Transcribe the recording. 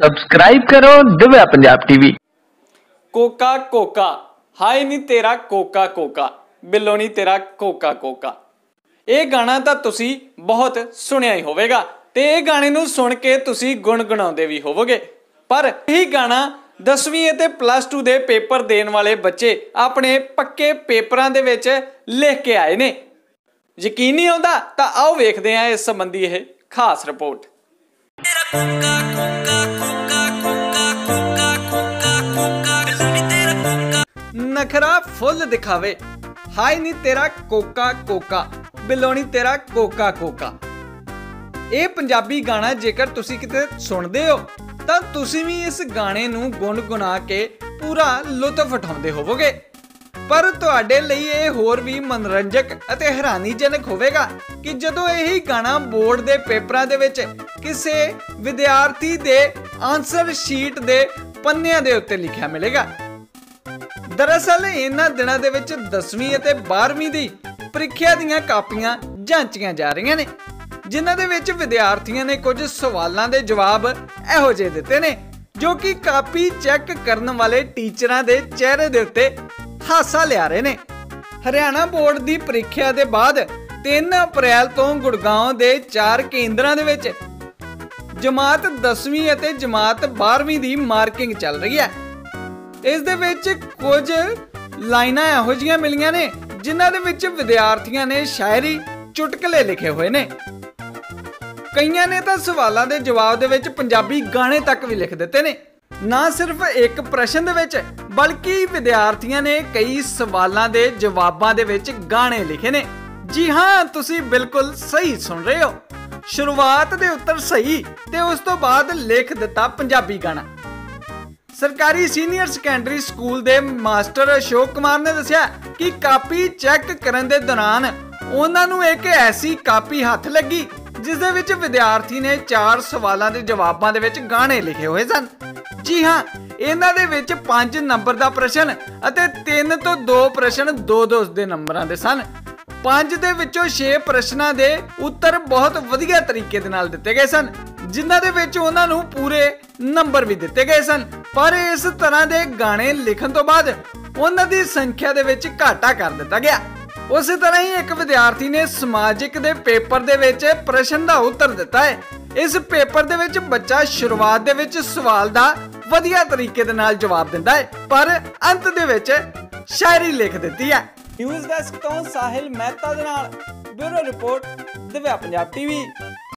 Subscribe ਕਰੋ Divya Punjab TV ਕੋਕਾ ਕੋਕਾ। ਹਾਏ ਨੀ ਤੇਰਾ ਕੋਕਾ ਕੋਕਾ। ਬਿੱਲੋ ਤੇਰਾ ਕੋਕਾ ਕੋਕਾ। ਇਹ ਗਾਣਾ ਤਾਂ ਤੁਸੀਂ ਬਹੁਤ ਸੁਣਿਆ ਹੀ ਹੋਵੇਗਾ ਤੇ ਇਹ ਗਾਣੇ ਨੂੰ ਸੁਣ ਕੇ ਤੁਸੀਂ ਗੁੰਗਣਾਉਂਦੇ ਵੀ ਹੋਵੋਗੇ। ਪਰ ਇਹ ਗਾਣਾ 10ਵੀਂ ਅਤੇ ਪਲੱਸ 2 ਦੇ ਪੇਪਰ ਦੇਣ ਵਾਲੇ ਬੱਚੇ ਆਪਣੇ ਪੱਕੇ ਪੇਪਰਾਂ ਦੇ ਵਿੱਚ ਲਿਖ ਕੇ ਆਏ ਨੇ। ਯਕੀਨ ਨਹੀਂ ਆਉਂਦਾ ਤਾਂ ਆਓ ਵੇਖਦੇ ਹਾਂ ਇਸ ਸੰਬੰਧੀ ਇਹ ਖਾਸ ਰਿਪੋਰਟ ਨਖਰਾ ਫੁੱਲ ਦਿਖਾਵੇ। ਹਾਈ ਨਹੀਂ ਤੇਰਾ ਕੋਕਾ ਕੋਕਾ, ਬਿਲੋਣੀ ਤੇਰਾ ਕੋਕਾ ਕੋਕਾ। ਇਹ ਪੰਜਾਬੀ ਗਾਣਾ ਜੇਕਰ ਤੁਸੀਂ ਕਿਤੇ ਸੁਣਦੇ ਹੋ, ਤਾਂ ਤੁਸੀਂ ਵੀ ਇਸ ਗਾਣੇ ਨੂੰ ਗੁੰਗੁਣਾ ਕੇ ਪੂਰਾ ਲੁਤਫ ਉਠਾਉਂਦੇ ਹੋਵੋਗੇ। ਪਰ ਤੁਹਾਡੇ ਲਈ ਇਹ ਹੋਰ ਵੀ ਮਨੋਰੰਜਕ ਅਤੇ ਹੈਰਾਨੀਜਨਕ ਹੋਵੇਗਾ ਕਿ ਜਦੋਂ ਇਹੀ ਗਾਣਾ ਬੋਰਡ ਦੇ ਪੇਪਰਾਂ ਦੇ ਵਿੱਚ ਕਿਸੇ ਵਿਦਿਆਰਥੀ ਦੇ ਆਨਸਰ ਸ਼ੀਟ ਦੇ ਪੰਨਿਆਂ ਦੇ ਉੱਤੇ ਲਿਖਿਆ ਮਿਲੇਗਾ ਦਰਅਸਲ ਇਹਨਾਂ ਦਿਨਾਂ ਦੇ ਵਿੱਚ 10ਵੀਂ ਅਤੇ 12ਵੀਂ ਦੀ ਪ੍ਰੀਖਿਆ ਦੀਆਂ ਕਾਪੀਆਂ ਜਾਂਚੀਆਂ ਜਾ ਰਹੀਆਂ ਨੇ, ਜਿਨ੍ਹਾਂ ਦੇ ਵਿੱਚ ਵਿਦਿਆਰਥੀਆਂ ਨੇ ਕੁਝ ਸਵਾਲਾਂ ਦੇ ਜਵਾਬ ਇਹੋ ਜਿਹੇ ਦਿੱਤੇ ਨੇ, ਜੋ ਕਿ ਕਾਪੀ ਚੈੱਕ ਕਰਨ ਵਾਲੇ ਟੀਚਰਾਂ ਦੇ ਚਿਹਰੇ ਦੇ ਉੱਤੇ ਹਾਸਾ ਲਿਆ ਰਹੇ ਨੇ। ਹਰਿਆਣਾ ਬੋਰਡ ਦੀ ਪ੍ਰੀਖਿਆ ਦੇ ਬਾਅਦ 3 ਅਪ੍ਰੈਲ ਤੋਂ ਗੁੜਗਾਉਂ ਦੇ ਚਾਰ ਕੇਂਦਰਾਂ ਦੇ ਵਿੱਚ ਜਮਾਤ 10ਵੀਂ ਅਤੇ ਜਮਾਤ 12ਵੀਂ ਦੀ ਮਾਰਕਿੰਗ ਚੱਲ ਰਹੀ ਹੈ। ਇਸ ਦੇ ਵਿੱਚ ਕੁਝ ਲਾਈਨਾਂ ਇਹੋ ਜੀਆਂ ਮਿਲੀਆਂ ਨੇ, ਜਿਨ੍ਹਾਂ ਦੇ ਵਿੱਚ ਵਿਦਿਆਰਥੀਆਂ ਨੇ ਸ਼ਾਇਰੀ ਚੁਟਕਲੇ ਲਿਖੇ ਹੋਏ ਨੇ। ਕਈਆਂ ਨੇ ਤਾਂ ਸਵਾਲਾਂ ਦੇ ਜਵਾਬ ਦੇ ਵਿੱਚ ਪੰਜਾਬੀ ਗਾਣੇ ਤੱਕ ਵੀ ਲਿਖ ਦਿੱਤੇ ਨੇ। ਨਾ ਸਿਰਫ ਇੱਕ ਪ੍ਰਸ਼ਨ ਦੇ ਵਿੱਚ, ਬਲਕਿ ਵਿਦਿਆਰਥੀਆਂ ਨੇ ਕਈ ਸਵਾਲਾਂ ਦੇ ਜਵਾਬਾਂ ਦੇ ਵਿੱਚ ਗਾਣੇ ਲਿਖੇ ਨੇ। ਜੀ ਹਾਂ, ਤੁਸੀਂ ਬਿਲਕੁਲ ਸਹੀ ਸੁਣ ਰਹੇ ਹੋ। ਸ਼ੁਰੂਆਤ ਦੇ ਉੱਤਰ ਸਹੀ ਤੇ ਉਸ ਤੋਂ ਬਾਅਦ ਲਿਖ ਦਿੱਤਾ ਪੰਜਾਬੀ ਗਾਣਾ। ਸਰਕਾਰੀ ਸੀਨੀਅਰ ਸੈਕੰਡਰੀ ਸਕੂਲ ਦੇ ਮਾਸਟਰ ਅਸ਼ੋਕ ਕੁਮਾਰ ਨੇ ਦੱਸਿਆ ਕਿ ਕਾਪੀ ਚੈੱਕ ਕਰਨ ਦੇ ਦੌਰਾਨ ਉਹਨਾਂ ਨੂੰ ਇੱਕ ਐਸੀ ਕਾਪੀ ਹੱਥ ਲੱਗੀ, ਜਿਸ ਦੇ ਵਿੱਚ ਵਿਦਿਆਰਥੀ ਨੇ 4 ਸਵਾਲਾਂ ਦੇ ਜਵਾਬਾਂ ਦੇ ਵਿੱਚ ਗਾਣੇ ਲਿਖੇ ਹੋਏ ਸਨ। ਜੀ ਹਾਂ, ਇਹਨਾਂ ਦੇ ਵਿੱਚ 5 ਨੰਬਰ ਦਾ ਪ੍ਰਸ਼ਨ ਅਤੇ 3 ਤੋਂ 2 ਪ੍ਰਸ਼ਨ 2-2 ਦੇ ਨੰਬਰਾਂ ਦੇ ਸਨ। ਪੰਜ ਦੇ ਵਿੱਚੋਂ 6 ਪ੍ਰਸ਼ਨਾਂ ਦੇ ਉੱਤਰ ਬਹੁਤ ਵਧੀਆ ਤਰੀਕੇ ਦੇ ਨਾਲ ਦਿੱਤੇ ਗਏ ਸਨ, ਜਿਨ੍ਹਾਂ ਦੇ ਵਿੱਚ ਉਹਨਾਂ ਨੂੰ ਪੂਰੇ ਨੰਬਰ ਵੀ ਦਿੱਤੇ ਗਏ ਸਨ। ਪਰ ਇਸ ਤਰ੍ਹਾਂ ਦੇ ਗਾਣੇ ਲਿਖਣ ਤੋਂ ਬਾਅਦ ਉਹਨਾਂ ਦੀ ਸੰਖਿਆ ਦੇ ਵਿੱਚ ਘਾਟਾ ਕਰ ਦਿੱਤਾ ਗਿਆ। ਉਸੇ ਤਰ੍ਹਾਂ ਹੀ ਇੱਕ ਵਿਦਿਆਰਥੀ ਨੇ ਸਮਾਜਿਕ ਦੇ ਪੇਪਰ ਦੇ ਵਿੱਚ ਪ੍ਰਸ਼ਨ ਦਾ ਉੱਤਰ ਦਿੱਤਾ ਹੈ। ਇਸ ਪੇਪਰ ਦੇ ਵਿੱਚ ਬੱਚਾ ਸ਼ੁਰੂਆਤ ਦੇ ਵਿੱਚ ਸਵਾਲ ਦਾ ਵਧੀਆ ਤਰੀਕੇ ਦੇ ਨਾਲ ਜਵਾਬ ਦਿੰਦਾ ਹੈ, ਪਰ ਅੰਤ ਦੇ ਵਿੱਚ ਸ਼ਾਇਰੀ ਲਿਖ ਦਿੱਤੀ ਹੈ। ਨਿਊਜ਼ ਡੈਸਕ ਤੋਂ ਸਾਹਿਲ ਮਹਿਤਾ ਦੇ ਨਾਲ bureau report, Divya Punjab TV.